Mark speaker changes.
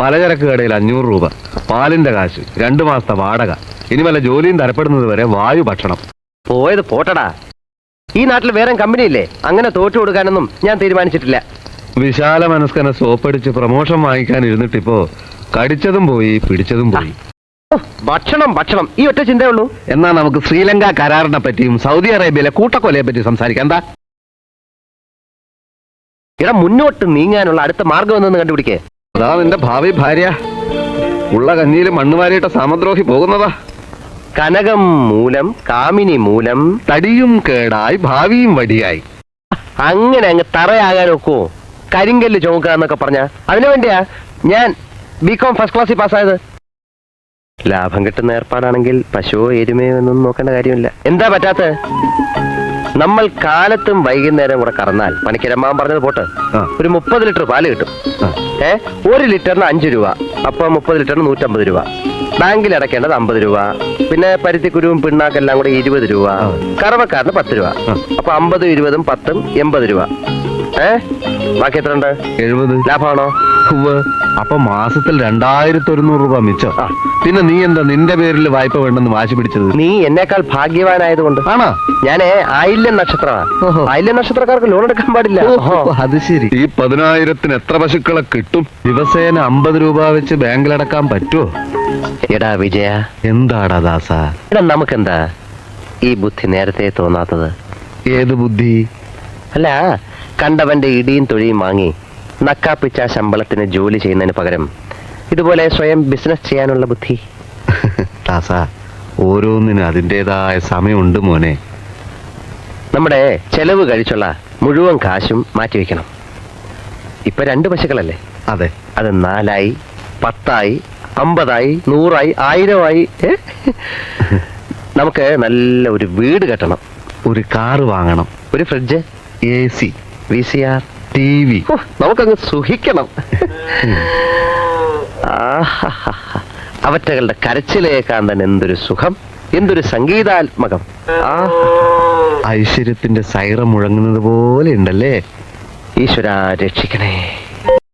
Speaker 1: പലചരക്ക് കടയിൽ അഞ്ഞൂറ് രൂപ പാലിന്റെ കാശ് രണ്ടു മാസത്തെ വാടക. ഇനി വല്ല ജോലിയും തരപ്പെടുന്നത് വരെ വായു ഭക്ഷണം.
Speaker 2: പോയത് പോട്ടടാ. ഈ നാട്ടിൽ വേറെ കമ്പനി ഇല്ലേ അങ്ങനെ തോറ്റു കൊടുക്കാനൊന്നും ഞാൻ തീരുമാനിച്ചിട്ടില്ല.
Speaker 1: വിശാല മനസ്കനെ സോപ്പടിച്ച് പ്രമോഷൻ വാങ്ങിക്കാൻ ഇരുന്നിട്ടിപ്പോ കടിച്ചതും പോയി പിടിച്ചതും പോയി.
Speaker 2: ഭക്ഷണം ഭക്ഷണം. ഈ ഒറ്റ ചിന്തയേ ഉള്ളൂ
Speaker 1: എന്നാ നമുക്ക് ശ്രീലങ്ക കരാറിനെ പറ്റിയും സൗദി അറേബ്യയിലെ കൂട്ടക്കൊലയെ പറ്റി സംസാരിക്കാം. എന്താ?
Speaker 2: ഇട മുന്നോട്ട് നീങ്ങാനുള്ള അടുത്ത മാർഗം എന്തെന്ന് കണ്ടുപിടിക്കേ?
Speaker 1: അതാ നിന്റെ ഭാവി ഭാര്യ. ഉള്ള കഞ്ഞിയിൽ മണ്ണുവാരിയിട്ട സാമദ്രോഹി പോകുന്നതാ.
Speaker 2: കനകം മൂലം കാമിനി മൂലം
Speaker 1: തടിയും കേടായി ഭാവിയും വടിയായി.
Speaker 2: അങ്ങനെ അങ്ങ് തറയാകാൻ ഒക്കോ കരിങ്കല്ല് ചുമക്കുക എന്നൊക്കെ പറഞ്ഞ. അതിനു വേണ്ടിയാ ഞാൻ ബികോം ഫസ്റ്റ് ക്ലാസ്സിൽ പാസ്സായത് ലാഭം കിട്ടുന്ന ഏർപ്പാടാണെങ്കിൽ പശുവോ എരുമയോ എന്നൊന്നും നോക്കേണ്ട കാര്യമില്ല. എന്താ പറ്റാത്ത നമ്മൾ കാലത്തും വൈകുന്നേരം കൂടെ കറന്നാൽ പണിക്കിരമ്മാൻ പറഞ്ഞത് പോട്ട് ഒരു മുപ്പത് ലിറ്റർ പാൽ കിട്ടും. ഏ ഒരു ലിറ്ററിന് അഞ്ച് രൂപ അപ്പൊ മുപ്പത് ലിറ്ററിന് നൂറ്റമ്പത് രൂപ ബാങ്കിൽ അടക്കേണ്ടത് അമ്പത് രൂപ പിന്നെ പരുത്തിക്കുരുവും പിണ്ണാക്കെല്ലാം കൂടെ ഇരുപത് രൂപ. കറവക്കാരന് പത്ത് രൂപ. അപ്പൊ അമ്പതും ഇരുപതും പത്തും എൺപത് രൂപ ഏ? ബാക്കി എത്ര ഉണ്ട്
Speaker 1: എഴുപത്.
Speaker 2: ലാഭമാണോ.
Speaker 1: അപ്പൊ മാസത്തിൽ രണ്ടായിരത്തി ഒരുന്നൂറ് രൂപ മിച്ചം. പിന്നെ നീ എന്താ നിന്റെ പേരിൽ വായ്പ വേണ്ടെന്ന് വാശി പിടിച്ചത്?
Speaker 2: നീ എന്നേക്കാൾ ഭാഗ്യവാനായതുകൊണ്ട്.
Speaker 1: ആണോ?
Speaker 2: ഞാനേ ആയില്യം നക്ഷത്രമാണ്. ആയില്യം നക്ഷത്രക്കാർക്ക് ലോൺ എടുക്കാൻ പാടില്ല.
Speaker 1: അത് ശരി. ഈ പതിനായിരത്തിന് എത്ര പശുക്കളെ കിട്ടും? ദിവസേന അമ്പത് രൂപ വെച്ച് ബാങ്കിൽ അടക്കാൻ പറ്റുമോ
Speaker 2: എടാ വിജയ.
Speaker 1: എന്താടാ ദാസ?
Speaker 2: എടാ നമുക്കെന്താ ഈ ബുദ്ധി നേരത്തെ തോന്നാത്തത്?
Speaker 1: ഏത് ബുദ്ധി?
Speaker 2: അല്ല കണ്ടവന്റെ ഇടിയും തൊഴിയും വാങ്ങി നക്കാപ്പിച്ച ശമ്പളത്തിന് ജോലി ചെയ്യുന്നതിന് പകരം ഇതുപോലെ സ്വയം ബിസിനസ് ചെയ്യാനുള്ള ബുദ്ധി.
Speaker 1: ദാസ ഓരോന്നിനും അതിന്റെതായ സമയമുണ്ട് മോനെ.
Speaker 2: നമ്മുടെ ചെലവ് കഴിച്ചുള്ള മുഴുവൻ കാശും മാറ്റിവെക്കണം ഇപ്പൊ രണ്ട് പശുക്കളല്ലേ?
Speaker 1: അതെ.
Speaker 2: അത് നാലായി പത്തായി അമ്പതായി നൂറായി ആയിരമായി? നമുക്ക് നല്ല ഒരു വീട് കെട്ടണം.
Speaker 1: ഒരു കാറ് വാങ്ങണം.
Speaker 2: ഒരു fridge.
Speaker 1: A C.
Speaker 2: V C R
Speaker 1: T V
Speaker 2: നമുക്കങ്ങ് സുഖിക്കണം. അവറ്റകളുടെ കരച്ചിലേക്കാൻ തന്നെ എന്തൊരു സുഖം എന്തൊരു സംഗീതാത്മകം. ആ
Speaker 1: ഐശ്വര്യത്തിന്റെ സൈറം മുഴങ്ങുന്നത് പോലെ ഉണ്ടല്ലേ?
Speaker 2: ഈശ്വര രക്ഷിക്കണേ.